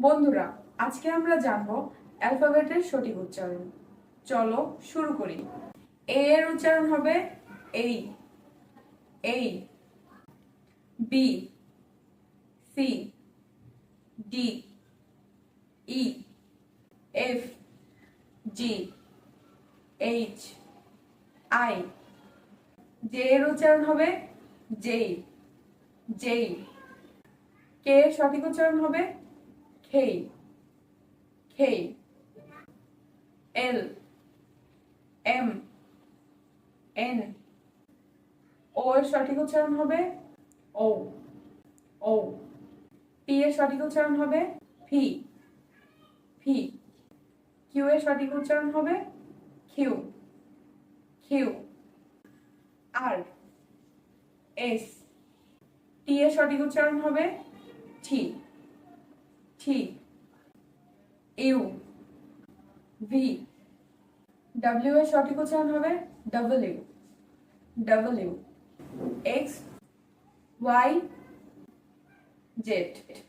বন্ধুরা, আজকে আমরা জানব অ্যালফাবেটের সঠিক উচ্চারণ। চলো শুরু করি। এ এর উচ্চারণ হবে এই। A. B. C. D. E. F. G. H. I. J এর উচ্চারণ হবে জেই। জেই। কে সঠিক উচ্চারণ হবে? খেই খেই এল এম এন ও এর সঠিক উচ্চারণ হবে ও ও পি এর সঠিক উচ্চারণ হবে ফি ফি কিউ এর সঠিক উচ্চারণ হবে Q Q R S T এর সঠিক উচ্চারণ হবে টি টি ইউ ভি ডাব্লিউ এর সঠিক উচ্চারণ হবে W W X Y Z